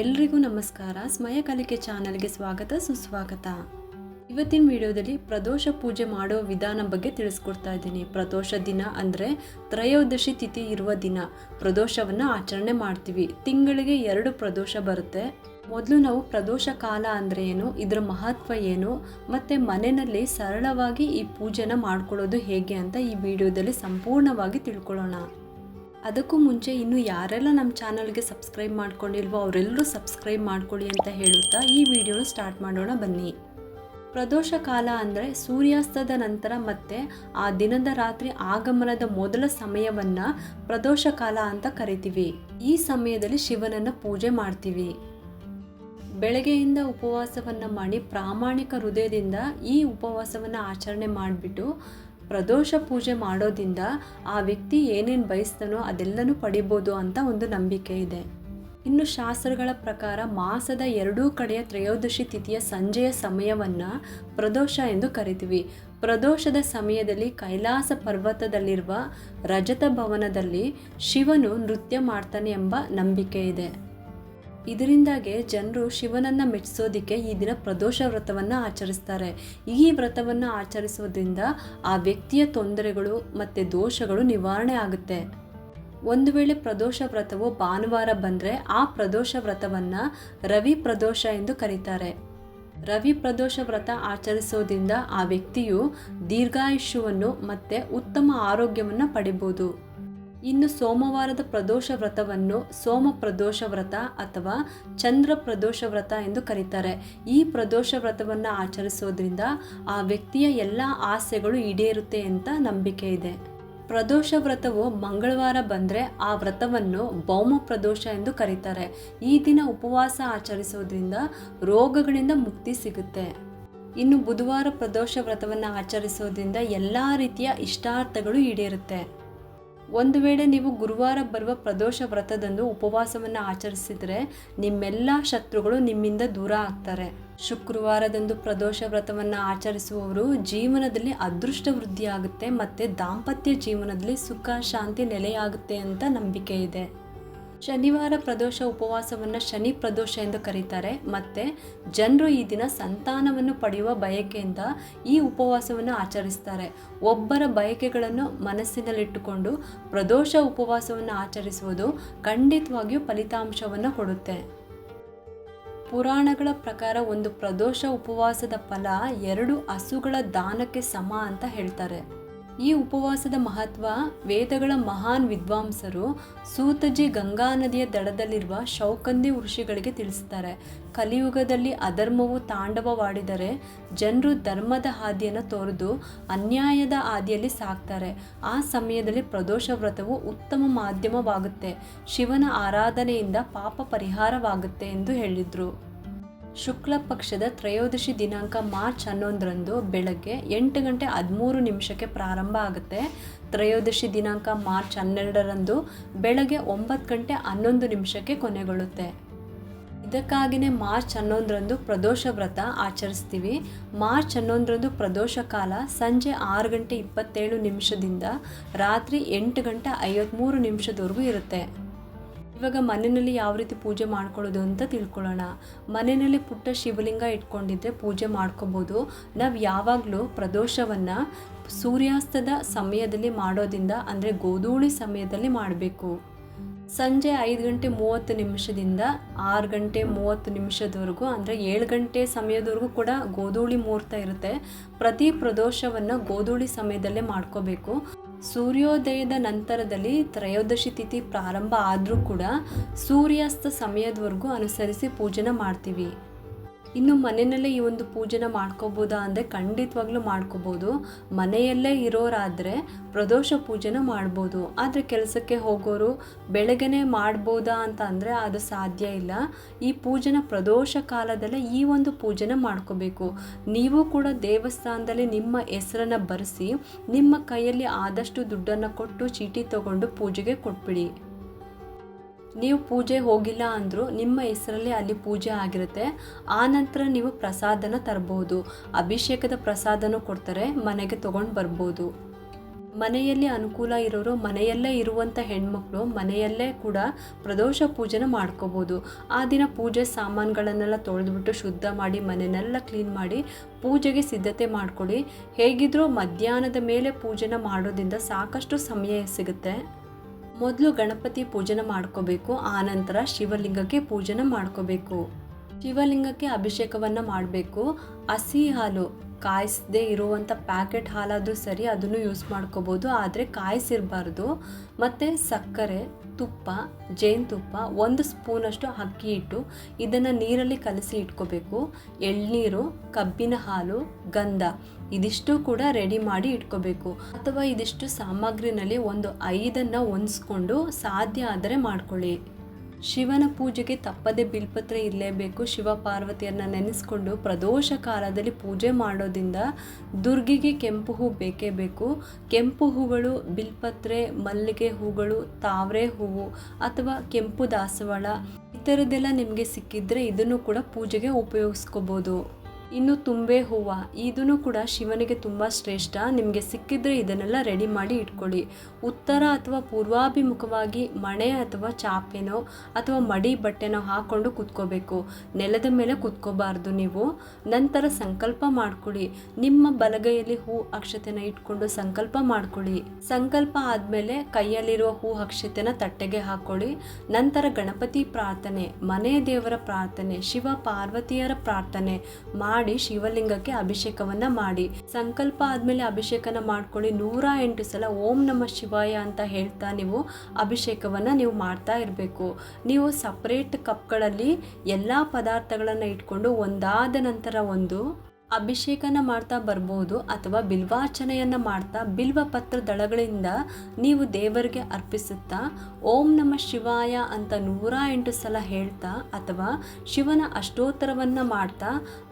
ಎಲ್ರಿಗೂ ನಮಸ್ಕಾರ. ಸ್ಮಯ ಕಲಿಕೆ ಚಾನೆಲ್ಗೆ ಸ್ವಾಗತ, ಸುಸ್ವಾಗತ. ಇವತ್ತಿನ ವಿಡಿಯೋದಲ್ಲಿ ಪ್ರದೋಷ ಪೂಜೆ ಮಾಡೋ ವಿಧಾನ ಬಗ್ಗೆ ತಿಳಿಸ್ಕೊಡ್ತಾ ಇದ್ದೀನಿ. ಪ್ರದೋಷ ದಿನ ಅಂದರೆ ತ್ರಯೋದಶಿ ತಿಥಿ ಇರುವ ದಿನ. ಪ್ರದೋಷವನ್ನು ಆಚರಣೆ ಮಾಡ್ತೀವಿ. ತಿಂಗಳಿಗೆ ಎರಡು ಪ್ರದೋಷ ಬರುತ್ತೆ. ಮೊದಲು ನಾವು ಪ್ರದೋಷ ಕಾಲ ಅಂದರೆ ಏನು, ಇದರ ಮಹತ್ವ ಏನು, ಮತ್ತು ಮನೆಯಲ್ಲಿ ಸರಳವಾಗಿ ಈ ಪೂಜೆನ ಮಾಡ್ಕೊಳ್ಳೋದು ಹೇಗೆ ಅಂತ ಈ ವಿಡಿಯೋದಲ್ಲಿ ಸಂಪೂರ್ಣವಾಗಿ ತಿಳ್ಕೊಳ್ಳೋಣ. ಅದಕ್ಕೂ ಮುಂಚೆ ಇನ್ನು ಯಾರೆಲ್ಲ ನಮ್ಮ ಚಾನಲ್ಗೆ ಸಬ್ಸ್ಕ್ರೈಬ್ ಮಾಡ್ಕೊಂಡಿಲ್ವೋ ಅವರೆಲ್ಲರೂ ಸಬ್ಸ್ಕ್ರೈಬ್ ಮಾಡ್ಕೊಳ್ಳಿ ಅಂತ ಹೇಳುತ್ತಾ ಈ ವಿಡಿಯೋನ ಸ್ಟಾರ್ಟ್ ಮಾಡೋಣ ಬನ್ನಿ. ಪ್ರದೋಷ ಕಾಲ ಅಂದರೆ ಸೂರ್ಯಾಸ್ತದ ನಂತರ ಮತ್ತೆ ಆ ದಿನದ ರಾತ್ರಿ ಆಗಮನದ ಮೊದಲ ಸಮಯವನ್ನು ಪ್ರದೋಷ ಕಾಲ ಅಂತ ಕರಿತೀವಿ. ಈ ಸಮಯದಲ್ಲಿ ಶಿವನನ್ನು ಪೂಜೆ ಮಾಡ್ತೀವಿ. ಬೆಳಗ್ಗೆಯಿಂದ ಉಪವಾಸವನ್ನು ಮಾಡಿ ಪ್ರಾಮಾಣಿಕ ಹೃದಯದಿಂದ ಈ ಉಪವಾಸವನ್ನು ಆಚರಣೆ ಮಾಡಿಬಿಟ್ಟು ಪ್ರದೋಷ ಪೂಜೆ ಮಾಡೋದಿಂದ ಆ ವ್ಯಕ್ತಿ ಏನೇನು ಬಯಸ್ತಾನೋ ಅದೆಲ್ಲನೂ ಪಡಿಬೋದು ಅಂತ ಒಂದು ನಂಬಿಕೆ ಇದೆ. ಇನ್ನು ಶಾಸ್ತ್ರಗಳ ಪ್ರಕಾರ ಮಾಸದ ಎರಡೂ ಕಡೆಯ ತ್ರಯೋದಶಿ ತಿಥಿಯ ಸಂಜೆಯ ಸಮಯವನ್ನು ಪ್ರದೋಷ ಎಂದು ಕರಿತೀವಿ. ಪ್ರದೋಷದ ಸಮಯದಲ್ಲಿ ಕೈಲಾಸ ಪರ್ವತದಲ್ಲಿರುವ ರಜತ ಭವನದಲ್ಲಿ ಶಿವನು ನೃತ್ಯ ಮಾಡ್ತಾನೆ ಎಂಬ ನಂಬಿಕೆ ಇದೆ. ಇದರಿಂದಾಗೆ ಜನರು ಶಿವನನ್ನು ಮೆಚ್ಚಿಸೋದಕ್ಕೆ ಈ ದಿನ ಪ್ರದೋಷ ವ್ರತವನ್ನು ಆಚರಿಸ್ತಾರೆ. ಈ ವ್ರತವನ್ನು ಆಚರಿಸೋದ್ರಿಂದ ಆ ವ್ಯಕ್ತಿಯ ತೊಂದರೆಗಳು ಮತ್ತು ದೋಷಗಳು ನಿವಾರಣೆ ಆಗುತ್ತೆ. ಒಂದು ವೇಳೆ ಪ್ರದೋಷ ವ್ರತವು ಭಾನುವಾರ ಬಂದರೆ ಆ ಪ್ರದೋಷ ವ್ರತವನ್ನು ರವಿ ಪ್ರದೋಷ ಎಂದು ಕರೀತಾರೆ. ರವಿ ಪ್ರದೋಷ ವ್ರತ ಆಚರಿಸೋದ್ರಿಂದ ಆ ವ್ಯಕ್ತಿಯು ದೀರ್ಘಾಯುಷ್ಯವನ್ನು ಮತ್ತು ಉತ್ತಮ ಆರೋಗ್ಯವನ್ನು ಪಡಿಬೋದು. ಇನ್ನು ಸೋಮವಾರದ ಪ್ರದೋಷ ವ್ರತವನ್ನು ಸೋಮ ಪ್ರದೋಷ ವ್ರತ ಅಥವಾ ಚಂದ್ರ ಪ್ರದೋಷ ವ್ರತ ಎಂದು ಕರೀತಾರೆ. ಈ ಪ್ರದೋಷ ವ್ರತವನ್ನು ಆಚರಿಸೋದ್ರಿಂದ ಆ ವ್ಯಕ್ತಿಯ ಎಲ್ಲ ಆಸೆಗಳು ಈಡೇರುತ್ತೆ ಅಂತ ನಂಬಿಕೆ ಇದೆ. ಪ್ರದೋಷ ವ್ರತವು ಮಂಗಳವಾರ ಬಂದರೆ ಆ ವ್ರತವನ್ನು ಭೌಮ ಪ್ರದೋಷ ಎಂದು ಕರೀತಾರೆ. ಈ ದಿನ ಉಪವಾಸ ಆಚರಿಸೋದ್ರಿಂದ ರೋಗಗಳಿಂದ ಮುಕ್ತಿ ಸಿಗುತ್ತೆ. ಇನ್ನು ಬುಧವಾರ ಪ್ರದೋಷ ವ್ರತವನ್ನು ಆಚರಿಸೋದ್ರಿಂದ ಎಲ್ಲ ರೀತಿಯ ಇಷ್ಟಾರ್ಥಗಳು ಈಡೇರುತ್ತೆ. ಒಂದು ವೇಳೆ ನೀವು ಗುರುವಾರ ಬರುವ ಪ್ರದೋಷ ವ್ರತದಂದು ಉಪವಾಸವನ್ನು ಆಚರಿಸಿದರೆ ನಿಮ್ಮೆಲ್ಲ ಶತ್ರುಗಳು ನಿಮ್ಮಿಂದ ದೂರ ಆಗ್ತಾರೆ. ಶುಕ್ರವಾರದಂದು ಪ್ರದೋಷ ವ್ರತವನ್ನು ಆಚರಿಸುವವರು ಜೀವನದಲ್ಲಿ ಅದೃಷ್ಟ ವೃದ್ಧಿಯಾಗುತ್ತೆ ಮತ್ತು ದಾಂಪತ್ಯ ಜೀವನದಲ್ಲಿ ಸುಖ, ಶಾಂತಿ ನೆಲೆಯಾಗುತ್ತೆ ಅಂತ ನಂಬಿಕೆ ಇದೆ. ಶನಿವಾರ ಪ್ರದೋಷ ಉಪವಾಸವನ್ನು ಶನಿ ಪ್ರದೋಷ ಎಂದು ಕರೀತಾರೆ. ಮತ್ತು ಜನರು ಈ ದಿನ ಸಂತಾನವನ್ನು ಪಡೆಯುವ ಬಯಕೆಯಿಂದ ಈ ಉಪವಾಸವನ್ನು ಆಚರಿಸ್ತಾರೆ. ಒಬ್ಬರ ಬಯಕೆಗಳನ್ನು ಮನಸ್ಸಿನಲ್ಲಿಟ್ಟುಕೊಂಡು ಪ್ರದೋಷ ಉಪವಾಸವನ್ನು ಆಚರಿಸುವುದು ಖಂಡಿತವಾಗಿಯೂ ಫಲಿತಾಂಶವನ್ನು ಕೊಡುತ್ತೆ. ಪುರಾಣಗಳ ಪ್ರಕಾರ ಒಂದು ಪ್ರದೋಷ ಉಪವಾಸದ ಫಲ ಎರಡು ಹಸುಗಳ ದಾನಕ್ಕೆ ಸಮ ಅಂತ ಹೇಳ್ತಾರೆ. ಈ ಉಪವಾಸದ ಮಹತ್ವ ವೇದಗಳ ಮಹಾನ್ ವಿದ್ವಾಂಸರು ಸೂತಜಿ ಗಂಗಾ ನದಿಯ ದಡದಲ್ಲಿರುವ ಶೌಕಂದಿ ಋಷಿಗಳಿಗೆ ತಿಳಿಸ್ತಾರೆ. ಕಲಿಯುಗದಲ್ಲಿ ಅಧರ್ಮವು ತಾಂಡವವಾಡಿದರೆ ಜನರು ಧರ್ಮದ ಹಾದಿಯನ್ನು ತೊರೆದು ಅನ್ಯಾಯದ ಹಾದಿಯಲ್ಲಿ ಸಾಕ್ತಾರೆ. ಆ ಸಮಯದಲ್ಲಿ ಪ್ರದೋಷ ವ್ರತವು ಉತ್ತಮ ಮಾಧ್ಯಮವಾಗುತ್ತೆ. ಶಿವನ ಆರಾಧನೆಯಿಂದ ಪಾಪ ಪರಿಹಾರವಾಗುತ್ತೆ ಎಂದು ಹೇಳಿದರು. ಶುಕ್ಲ ಪಕ್ಷದ ತ್ರಯೋದಶಿ ದಿನಾಂಕ ಮಾರ್ಚ್ ಹನ್ನೊಂದರಂದು ಬೆಳಗ್ಗೆ ಎಂಟು ಗಂಟೆ ಹದಿಮೂರು ನಿಮಿಷಕ್ಕೆ ಪ್ರಾರಂಭ ಆಗುತ್ತೆ. ತ್ರಯೋದಶಿ ದಿನಾಂಕ ಮಾರ್ಚ್ ಹನ್ನೆರಡರಂದು ಬೆಳಗ್ಗೆ ಒಂಬತ್ತು ಗಂಟೆ ಹನ್ನೊಂದು ನಿಮಿಷಕ್ಕೆ ಕೊನೆಗೊಳ್ಳುತ್ತೆ. ಇದಕ್ಕಾಗಿಯೇ ಮಾರ್ಚ್ ಹನ್ನೊಂದರಂದು ಪ್ರದೋಷ ವ್ರತ ಆಚರಿಸ್ತೀವಿ. ಮಾರ್ಚ್ ಹನ್ನೊಂದರಂದು ಪ್ರದೋಷ ಕಾಲ ಸಂಜೆ ಆರು ಗಂಟೆ ಇಪ್ಪತ್ತೇಳು ನಿಮಿಷದಿಂದ ರಾತ್ರಿ ಎಂಟು ಗಂಟೆ ಐವತ್ತ್ಮೂರು ನಿಮಿಷದವರೆಗೂ ಇರುತ್ತೆ. ಇವಾಗ ಮನೆಯಲ್ಲಿ ಯಾವ ರೀತಿ ಪೂಜೆ ಮಾಡ್ಕೊಳ್ಳೋದು ಅಂತ ತಿಳ್ಕೊಳ್ಳೋಣ. ಮನೆಯಲ್ಲಿ ಪುಟ್ಟ ಶಿವಲಿಂಗ ಇಟ್ಕೊಂಡಿದ್ರೆ ಪೂಜೆ ಮಾಡ್ಕೋಬೋದು. ನಾವು ಯಾವಾಗಲೂ ಪ್ರದೋಷವನ್ನು ಸೂರ್ಯಾಸ್ತದ ಸಮಯದಲ್ಲಿ ಮಾಡೋದ್ರಿಂದ, ಅಂದರೆ ಗೋಧೂಳಿ ಸಮಯದಲ್ಲಿ ಮಾಡಬೇಕು. ಸಂಜೆ ಐದು ಗಂಟೆ ಮೂವತ್ತು ನಿಮಿಷದಿಂದ ಆರು ಗಂಟೆ ಮೂವತ್ತು ನಿಮಿಷದವರೆಗೂ, ಅಂದರೆ ಏಳು ಗಂಟೆ ಸಮಯದವರೆಗೂ ಕೂಡ ಗೋಧೂಳಿ ಮುಹೂರ್ತ ಇರುತ್ತೆ. ಪ್ರತಿ ಪ್ರದೋಷವನ್ನು ಗೋಧೂಳಿ ಸಮಯದಲ್ಲೇ ಮಾಡ್ಕೋಬೇಕು. ಸೂರ್ಯೋದಯದ ನಂತರದಲ್ಲಿ ತ್ರಯೋದಶಿ ತಿಥಿ ಪ್ರಾರಂಭ ಆದರೂ ಕೂಡ ಸೂರ್ಯಾಸ್ತ ಸಮಯದವರೆಗೂ ಅನುಸರಿಸಿ ಪೂಜೆನ ಮಾಡ್ತೀವಿ. ಇನ್ನು ಮನೆಯಲ್ಲೇ ಈ ಒಂದು ಪೂಜೆನ ಮಾಡ್ಕೋಬೋದಾ ಅಂದರೆ ಖಂಡಿತವಾಗ್ಲೂ ಮಾಡ್ಕೋಬೋದು. ಮನೆಯಲ್ಲೇ ಇರೋರಾದರೆ ಪ್ರದೋಷ ಪೂಜೆನ ಮಾಡ್ಬೋದು. ಆದರೆ ಕೆಲಸಕ್ಕೆ ಹೋಗೋರು ಬೆಳಗ್ಗೆನೇ ಮಾಡ್ಬೋದಾ ಅಂತ ಅಂದರೆ ಅದು ಸಾಧ್ಯ ಇಲ್ಲ. ಈ ಪೂಜೆನ ಪ್ರದೋಷ ಕಾಲದಲ್ಲೇ ಈ ಒಂದು ಪೂಜೆನ ಮಾಡ್ಕೋಬೇಕು. ನೀವು ಕೂಡ ದೇವಸ್ಥಾನದಲ್ಲಿ ನಿಮ್ಮ ಹೆಸರನ್ನು ಬರೆಸಿ ನಿಮ್ಮ ಕೈಯಲ್ಲಿ ಆದಷ್ಟು ದುಡ್ಡನ್ನು ಕೊಟ್ಟು ಚೀಟಿ ತಗೊಂಡು ಪೂಜೆಗೆ ಕೊಟ್ಬಿಡಿ. ನೀವು ಪೂಜೆ ಹೋಗಿಲ್ಲ ಅಂದರೂ ನಿಮ್ಮ ಹೆಸರಲ್ಲಿ ಅಲ್ಲಿ ಪೂಜೆ ಆಗಿರುತ್ತೆ. ಆ ನಂತರ ನೀವು ಪ್ರಸಾದನ ತರ್ಬೋದು. ಅಭಿಷೇಕದ ಪ್ರಸಾದನೂ ಕೊಡ್ತಾರೆ, ಮನೆಗೆ ತೊಗೊಂಡು ಬರ್ಬೋದು. ಮನೆಯಲ್ಲಿ ಅನುಕೂಲ ಇರೋರು ಮನೆಯಲ್ಲೇ ಇರುವಂಥ ಹೆಣ್ಮಕ್ಳು ಮನೆಯಲ್ಲೇ ಕೂಡ ಪ್ರದೋಷ ಪೂಜೆನ ಮಾಡ್ಕೋಬೋದು. ಆ ದಿನ ಪೂಜೆ ಸಾಮಾನುಗಳನ್ನೆಲ್ಲ ತೊಳೆದ್ಬಿಟ್ಟು ಶುದ್ಧ ಮಾಡಿ ಮನೆಯನ್ನೆಲ್ಲ ಕ್ಲೀನ್ ಮಾಡಿ ಪೂಜೆಗೆ ಸಿದ್ಧತೆ ಮಾಡ್ಕೊಳ್ಳಿ ಹೇಗಿದ್ರೂ ಮಧ್ಯಾಹ್ನದ ಮೇಲೆ ಪೂಜೆನ ಮಾಡೋದ್ರಿಂದ ಸಾಕಷ್ಟು ಸಮಯ ಸಿಗುತ್ತೆ. ಮೊದಲು ಗಣಪತಿ ಪೂಜನ ಮಾಡ್ಕೋಬೇಕು ಆನಂತರ ಶಿವಲಿಂಗಕ್ಕೆ ಪೂಜನ ಮಾಡ್ಕೋಬೇಕು. ಶಿವಲಿಂಗಕ್ಕೆ ಅಭಿಷೇಕವನ್ನು ಮಾಡಬೇಕು. ಹಸಿ ಹಾಲು ಕಾಯಿಸದೇ ಇರುವಂಥ ಪ್ಯಾಕೆಟ್ ಹಾಲಾದರೂ ಸರಿ ಅದನ್ನು ಯೂಸ್ ಮಾಡ್ಕೋಬೋದು. ಆದರೆ ಕಾಯಿಸಿರಬಾರ್ದು. ಮತ್ತು ಸಕ್ಕರೆ, ತುಪ್ಪ ಜೇನುತುಪ್ಪ ಒಂದು ಸ್ಪೂನಷ್ಟು ಅಕ್ಕಿ ಇಟ್ಟು ಇದನ್ನು ನೀರಲ್ಲಿ ಕಲಸಿ ಇಟ್ಕೋಬೇಕು. ಎಳ್ನೀರು, ಕಬ್ಬಿನ ಹಾಲು, ಗಂಧ, ಇದಿಷ್ಟು ಕೂಡ ರೆಡಿ ಮಾಡಿ ಇಟ್ಕೋಬೇಕು. ಅಥವಾ ಇದಿಷ್ಟು ಸಾಮಗ್ರಿನಲ್ಲಿ ಒಂದು ಐದನ್ನು ಹೊಂದಿಸ್ಕೊಂಡು ಸಾಧ್ಯ ಆದರೆ ಮಾಡ್ಕೊಳ್ಳಿ. ಶಿವನ ಪೂಜೆಗೆ ತಪ್ಪದೆ ಬಿಲ್ಪತ್ರೆ ಇರಲೇಬೇಕು. ಶಿವ ಪಾರ್ವತಿಯನ್ನು ನೆನೆಸ್ಕೊಂಡು ಪ್ರದೋಷ ಕಾಲದಲ್ಲಿ ಪೂಜೆ ಮಾಡೋದ್ರಿಂದ ದುರ್ಗಿಗೆ ಕೆಂಪು ಹೂ ಬೇಕೇ ಬೇಕು. ಕೆಂಪು ಹೂಗಳು ಬಿಲ್ಪತ್ರೆ, ಮಲ್ಲಿಗೆ ಹೂಗಳು, ತಾವರೆ ಹೂವು ಅಥವಾ ಕೆಂಪು ದಾಸವಾಳ ಈ ಥರದ್ದೆಲ್ಲ ನಿಮಗೆ ಸಿಕ್ಕಿದ್ರೆ ಇದನ್ನು ಕೂಡ ಪೂಜೆಗೆ ಉಪಯೋಗಿಸ್ಕೋಬೋದು. ಇನ್ನು ತುಂಬೆ ಹೂವು. ಇದೂ ಕೂಡ ಶಿವನಿಗೆ ತುಂಬ ಶ್ರೇಷ್ಠ. ನಿಮಗೆ ಸಿಕ್ಕಿದ್ರೆ ಇದನ್ನೆಲ್ಲ ರೆಡಿ ಮಾಡಿ ಇಟ್ಕೊಳ್ಳಿ. ಉತ್ತರ ಅಥವಾ ಪೂರ್ವಾಭಿಮುಖವಾಗಿ ಮಣೆ ಅಥವಾ ಚಾಪೆನೋ ಅಥವಾ ಮಡಿ ಬಟ್ಟೆನೋ ಹಾಕ್ಕೊಂಡು ಕೂತ್ಕೋಬೇಕು. ನೆಲದ ಮೇಲೆ ಕುತ್ಕೋಬಾರ್ದು ನೀವು. ನಂತರ ಸಂಕಲ್ಪ ಮಾಡ್ಕೊಳ್ಳಿ. ನಿಮ್ಮ ಬಲಗೈಯಲ್ಲಿ ಹೂ ಅಕ್ಷತೆನ ಇಟ್ಕೊಂಡು ಸಂಕಲ್ಪ ಮಾಡ್ಕೊಳ್ಳಿ. ಸಂಕಲ್ಪ ಆದಮೇಲೆ ಕೈಯಲ್ಲಿರುವ ಹೂ ಅಕ್ಷತೆನ ತಟ್ಟೆಗೆ ಹಾಕೊಳ್ಳಿ. ನಂತರ ಗಣಪತಿ ಪ್ರಾರ್ಥನೆ, ಮನೆ ದೇವರ ಪ್ರಾರ್ಥನೆ, ಶಿವ ಪಾರ್ವತಿಯರ ಪ್ರಾರ್ಥನೆ ಮಾಡಿ ಮಾಡಿ ಶಿವಲಿಂಗಕ್ಕೆ ಅಭಿಷೇಕವನ್ನ ಮಾಡಿ. ಸಂಕಲ್ಪ ಆದ್ಮೇಲೆ ಅಭಿಷೇಕನ ಮಾಡ್ಕೊಳ್ಳಿ. ನೂರ ಎಂಟು ಸಲ ಓಂ ನಮ ಶಿವಾಯ ಅಂತ ಹೇಳ್ತಾ ನೀವು ಅಭಿಷೇಕವನ್ನ ನೀವು ಮಾಡ್ತಾ ಇರಬೇಕು. ನೀವು ಸಪ್ರೇಟ್ ಕಪ್ಗಳಲ್ಲಿ ಎಲ್ಲ ಪದಾರ್ಥಗಳನ್ನು ಇಟ್ಕೊಂಡು ಒಂದಾದ ನಂತರ ಒಂದು ಅಭಿಷೇಕನ ಮಾಡ್ತಾ ಬರ್ಬೋದು ಅಥವಾ ಬಿಲ್ವಾರ್ಚನೆಯನ್ನು ಮಾಡ್ತಾ ಬಿಲ್ವ ಪತ್ರ ದಳಗಳಿಂದ ನೀವು ದೇವರಿಗೆ ಅರ್ಪಿಸುತ್ತಾ ಓಂ ನಮ ಶಿವಾಯ ಅಂತ ನೂರ ಎಂಟು ಸಲ ಹೇಳ್ತಾ ಅಥವಾ ಶಿವನ ಅಷ್ಟೋತ್ತರವನ್ನು ಮಾಡ್ತಾ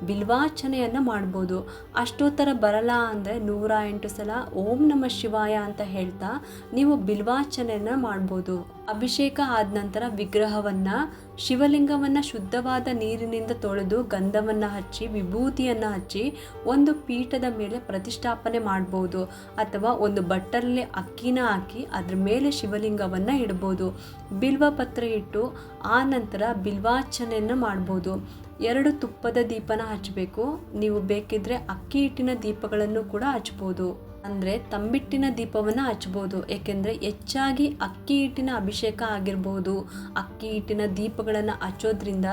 ಬಿಲ್ವಾರ್ಚನೆಯನ್ನು ಮಾಡ್ಬೋದು. ಅಷ್ಟೋತ್ತರ ಬರಲ್ಲ ಅಂದರೆ ನೂರ ಎಂಟು ಸಲ ಓಂ ನಮ ಶಿವಾಯ ಅಂತ ಹೇಳ್ತಾ ನೀವು ಬಿಲ್ವಾರ್ಚನೆಯನ್ನು ಮಾಡ್ಬೋದು. ಅಭಿಷೇಕ ಆದ ನಂತರ ವಿಗ್ರಹವನ್ನು, ಶಿವಲಿಂಗವನ್ನು ಶುದ್ಧವಾದ ನೀರಿನಿಂದ ತೊಳೆದು ಗಂಧವನ್ನು ಹಚ್ಚಿ, ವಿಭೂತಿಯನ್ನು ಹಚ್ಚಿ ಒಂದು ಪೀಠದ ಮೇಲೆ ಪ್ರತಿಷ್ಠಾಪನೆ ಮಾಡ್ಬೋದು ಅಥವಾ ಒಂದು ಬಟ್ಟಲಲ್ಲಿ ಅಕ್ಕಿನ ಹಾಕಿ ಅದ್ರ ಮೇಲೆ ಶಿವಲಿಂಗವನ್ನು ಇಡ್ಬೋದು. ಬಿಲ್ವ ಪತ್ರ ಇಟ್ಟು ಆ ನಂತರ ಬಿಲ್ವಾರ್ಚನೆಯನ್ನು ಮಾಡ್ಬೋದು. ಎರಡು ತುಪ್ಪದ ದೀಪನ ಹಚ್ಚಬೇಕು. ನೀವು ಬೇಕಿದ್ದರೆ ಅಕ್ಕಿ ಹಿಟ್ಟಿನ ದೀಪಗಳನ್ನು ಕೂಡ ಹಚ್ಬೋದು ಅಂದರೆ ತಂಬಿಟ್ಟಿನ ದೀಪವನ್ನು ಹಚ್ಬೋದು. ಏಕೆಂದರೆ ಹೆಚ್ಚಾಗಿ ಅಕ್ಕಿ ಹಿಟ್ಟಿನ ಅಭಿಷೇಕ ಆಗಿರ್ಬೋದು. ಅಕ್ಕಿ ಹಿಟ್ಟಿನ ದೀಪಗಳನ್ನು ಹಚ್ಚೋದ್ರಿಂದ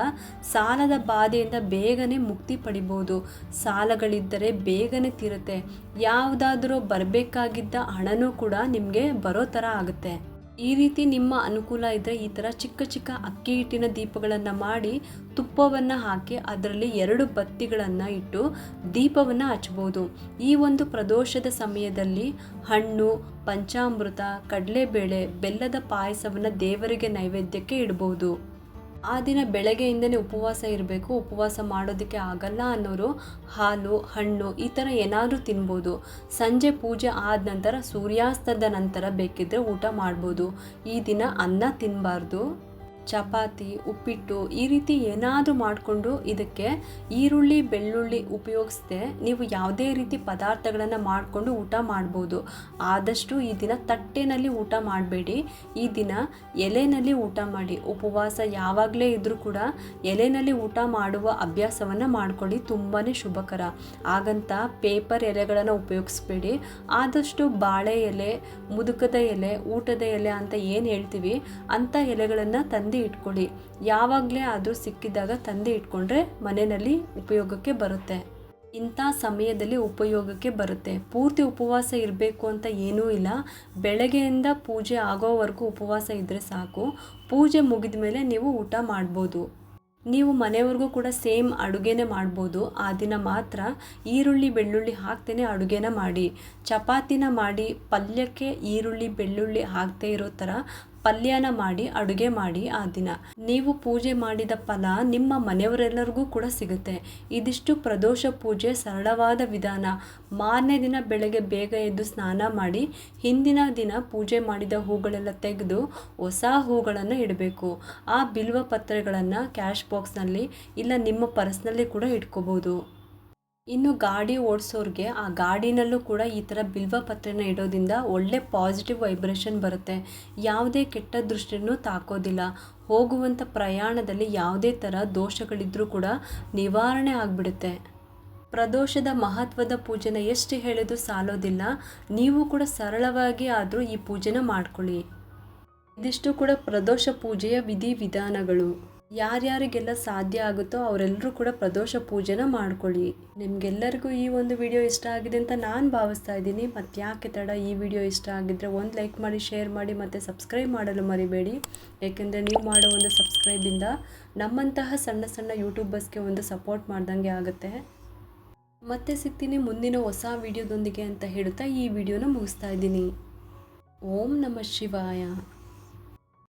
ಸಾಲದ ಬಾಧೆಯಿಂದ ಬೇಗನೆ ಮುಕ್ತಿ ಪಡಿಬೋದು. ಸಾಲಗಳಿದ್ದರೆ ಬೇಗನೆ ತೀರುತ್ತೆ. ಯಾವುದಾದ್ರೂ ಬರಬೇಕಾಗಿದ್ದ ಹಣನೂ ಕೂಡ ನಿಮಗೆ ಬರೋ ಥರ ಆಗುತ್ತೆ. ಈ ರೀತಿ ನಿಮ್ಮ ಅನುಕೂಲ ಇದ್ದರೆ ಈ ಥರ ಚಿಕ್ಕ ಚಿಕ್ಕ ಅಕ್ಕಿ ಹಿಟ್ಟಿನ ದೀಪಗಳನ್ನು ಮಾಡಿ ತುಪ್ಪವನ್ನು ಹಾಕಿ ಅದರಲ್ಲಿ ಎರಡು ಬತ್ತಿಗಳನ್ನು ಇಟ್ಟು ದೀಪವನ್ನು ಹಚ್ಬೋದು. ಈ ಒಂದು ಪ್ರದೋಷದ ಸಮಯದಲ್ಲಿ ಹಣ್ಣು, ಪಂಚಾಮೃತ, ಕಡಲೆಬೇಳೆ, ಬೆಲ್ಲದ ಪಾಯಸವನ್ನು ದೇವರಿಗೆ ನೈವೇದ್ಯಕ್ಕೆ ಇಡ್ಬೋದು. ಆ ದಿನ ಬೆಳಗ್ಗೆಯಿಂದನೇ ಉಪವಾಸ ಇರಬೇಕು. ಉಪವಾಸ ಮಾಡೋದಕ್ಕೆ ಆಗಲ್ಲ ಅನ್ನೋರು ಹಾಲು, ಹಣ್ಣು ಈ ಥರ ಏನಾದರೂ ತಿನ್ಬೋದು. ಸಂಜೆ ಪೂಜೆ ಆದ ನಂತರ ಸೂರ್ಯಾಸ್ತದ ನಂತರ ಬೇಕಿದ್ದರೆ ಊಟ ಮಾಡ್ಬೋದು. ಈ ದಿನ ಅನ್ನ ತಿನ್ನಬಾರ್ದು ಚಪಾತಿ, ಉಪ್ಪಿಟ್ಟು ಈ ರೀತಿ ಏನಾದರೂ ಮಾಡಿಕೊಂಡು ಇದಕ್ಕೆ ಈರುಳ್ಳಿ, ಬೆಳ್ಳುಳ್ಳಿ ಉಪಯೋಗಿಸದೆ ನೀವು ಯಾವುದೇ ರೀತಿ ಪದಾರ್ಥಗಳನ್ನು ಮಾಡಿಕೊಂಡು ಊಟ ಮಾಡ್ಬೋದು. ಆದಷ್ಟು ಈ ದಿನ ತಟ್ಟೆನಲ್ಲಿ ಊಟ ಮಾಡಬೇಡಿ. ಈ ದಿನ ಎಲೆನಲ್ಲಿ ಊಟ ಮಾಡಿ. ಉಪವಾಸ ಯಾವಾಗಲೇ ಇದ್ದರೂ ಕೂಡ ಎಲೆನಲ್ಲಿ ಊಟ ಮಾಡುವ ಅಭ್ಯಾಸವನ್ನು ಮಾಡ್ಕೊಳ್ಳಿ. ತುಂಬಾ ಶುಭಕರ. ಹಾಗಂತ ಪೇಪರ್ ಎಲೆಗಳನ್ನು ಉಪಯೋಗಿಸ್ಬೇಡಿ. ಆದಷ್ಟು ಬಾಳೆ ಎಲೆ, ಮುದುಕದ ಎಲೆ, ಊಟದ ಎಲೆ ಅಂತ ಏನು ಹೇಳ್ತೀವಿ ಅಂಥ ಎಲೆಗಳನ್ನು ತಂದು ಇಟ್ಕೊಳ್ಳಿ. ಯಾವಾಗಲೇ ಆದರೂ ಸಿಕ್ಕಿದಾಗ ತಂದೆ ಇಟ್ಕೊಂಡ್ರೆ ಮನೆಯಲ್ಲಿ ಉಪಯೋಗಕ್ಕೆ ಬರುತ್ತೆ. ಇಂಥ ಸಮಯದಲ್ಲಿ ಉಪಯೋಗಕ್ಕೆ ಬರುತ್ತೆ. ಪೂರ್ತಿ ಉಪವಾಸ ಇರಬೇಕು ಅಂತ ಏನೂ ಇಲ್ಲ. ಬೆಳಗ್ಗೆಯಿಂದ ಪೂಜೆ ಆಗೋವರೆಗೂ ಉಪವಾಸ ಇದ್ದರೆ ಸಾಕು. ಪೂಜೆ ಮುಗಿದ ಮೇಲೆ ನೀವು ಊಟ ಮಾಡ್ಬೋದು. ನೀವು ಮನೆಯವ್ರಿಗೂ ಕೂಡ ಸೇಮ್ ಅಡುಗೆನೇ ಮಾಡ್ಬೋದು. ಆ ದಿನ ಮಾತ್ರ ಈರುಳ್ಳಿ, ಬೆಳ್ಳುಳ್ಳಿ ಹಾಕ್ತೇನೆ ಅಡುಗೆನ ಮಾಡಿ. ಚಪಾತಿನ ಮಾಡಿ. ಪಲ್ಯಕ್ಕೆ ಈರುಳ್ಳಿ, ಬೆಳ್ಳುಳ್ಳಿ ಹಾಕ್ತೇ ಇರೋ ಥರ ಪಲ್ಯನ ಮಾಡಿ, ಅಡುಗೆ ಮಾಡಿ ಆ ದಿನ. ನೀವು ಪೂಜೆ ಮಾಡಿದ ಫಲ ನಿಮ್ಮ ಮನೆಯವರೆಲ್ಲರಿಗೂ ಕೂಡ ಸಿಗುತ್ತೆ. ಇದಿಷ್ಟು ಪ್ರದೋಷ ಪೂಜೆ ಸರಳವಾದ ವಿಧಾನ. ಮಾರನೇ ದಿನ ಬೆಳಗ್ಗೆ ಬೇಗ ಎದ್ದು ಸ್ನಾನ ಮಾಡಿ, ಹಿಂದಿನ ದಿನ ಪೂಜೆ ಮಾಡಿದ ಹೂಗಳೆಲ್ಲ ತೆಗೆದು ಹೊಸ ಹೂಗಳನ್ನು ಇಡಬೇಕು. ಆ ಬಿಲ್ವ ಪತ್ರೆಗಳನ್ನು ಕ್ಯಾಶ್ ಬಾಕ್ಸ್ನಲ್ಲಿ ಇಲ್ಲ ನಿಮ್ಮ ಪರ್ಸ್ನಲ್ಲಿ ಕೂಡ ಇಟ್ಕೋಬೋದು. ಇನ್ನು ಗಾಡಿ ಓಡಿಸೋರಿಗೆ ಆ ಗಾಡಿನಲ್ಲೂ ಕೂಡ ಈ ಥರ ಬಿಲ್ವ ಪತ್ರೆನ ಇಡೋದ್ರಿಂದ ಒಳ್ಳೆ ಪಾಸಿಟಿವ್ ವೈಬ್ರೇಷನ್ ಬರುತ್ತೆ. ಯಾವುದೇ ಕೆಟ್ಟ ದೃಷ್ಟಿನೂ ತಾಕೋದಿಲ್ಲ. ಹೋಗುವಂಥ ಪ್ರಯಾಣದಲ್ಲಿ ಯಾವುದೇ ಥರ ದೋಷಗಳಿದ್ರೂ ಕೂಡ ನಿವಾರಣೆ ಆಗಿಬಿಡುತ್ತೆ. ಪ್ರದೋಷದ ಮಹತ್ವದ ಪೂಜೆನ ಎಷ್ಟು ಹೇಳಿದ್ರು ಸಾಲೋದಿಲ್ಲ. ನೀವು ಕೂಡ ಸರಳವಾಗಿ ಆದರೂ ಈ ಪೂಜೆನ ಮಾಡ್ಕೊಳ್ಳಿ. ಇದಿಷ್ಟು ಕೂಡ ಪ್ರದೋಷ ಪೂಜೆಯ ವಿಧಿ ವಿಧಾನಗಳು. ಯಾರ್ಯಾರಿಗೆಲ್ಲ ಸಾಧ್ಯ ಆಗುತ್ತೋ ಅವರೆಲ್ಲರೂ ಕೂಡ ಪ್ರದೋಷ ಪೂಜೆನ ಮಾಡ್ಕೊಳ್ಳಿ. ನಿಮಗೆಲ್ಲರಿಗೂ ಈ ಒಂದು ವಿಡಿಯೋ ಇಷ್ಟ ಆಗಿದೆ ಅಂತ ನಾನು ಭಾವಿಸ್ತಾ ಇದ್ದೀನಿ. ಮತ್ತು ಯಾಕೆ ತಡ, ಈ ವಿಡಿಯೋ ಇಷ್ಟ ಆಗಿದ್ದರೆ ಒಂದು ಲೈಕ್ ಮಾಡಿ, ಶೇರ್ ಮಾಡಿ, ಮತ್ತು ಸಬ್ಸ್ಕ್ರೈಬ್ ಮಾಡಲು ಮರಿಬೇಡಿ. ಏಕೆಂದರೆ ನೀವು ಮಾಡೋ ಒಂದು ಸಬ್ಸ್ಕ್ರೈಬಿಂದ ನಮ್ಮಂತಹ ಸಣ್ಣ ಸಣ್ಣ ಯೂಟ್ಯೂಬರ್ಸ್ಗೆ ಒಂದು ಸಪೋರ್ಟ್ ಮಾಡ್ದಂಗೆ ಆಗುತ್ತೆ. ಮತ್ತೆ ಸಿಗ್ತೀನಿ ಮುಂದಿನ ಹೊಸ ವಿಡಿಯೋದೊಂದಿಗೆ ಅಂತ ಹೇಳುತ್ತಾ ಈ ವಿಡಿಯೋನ ಮುಗಿಸ್ತಾ ಇದ್ದೀನಿ. ಓಂ ನಮಃ ಶಿವಾಯ.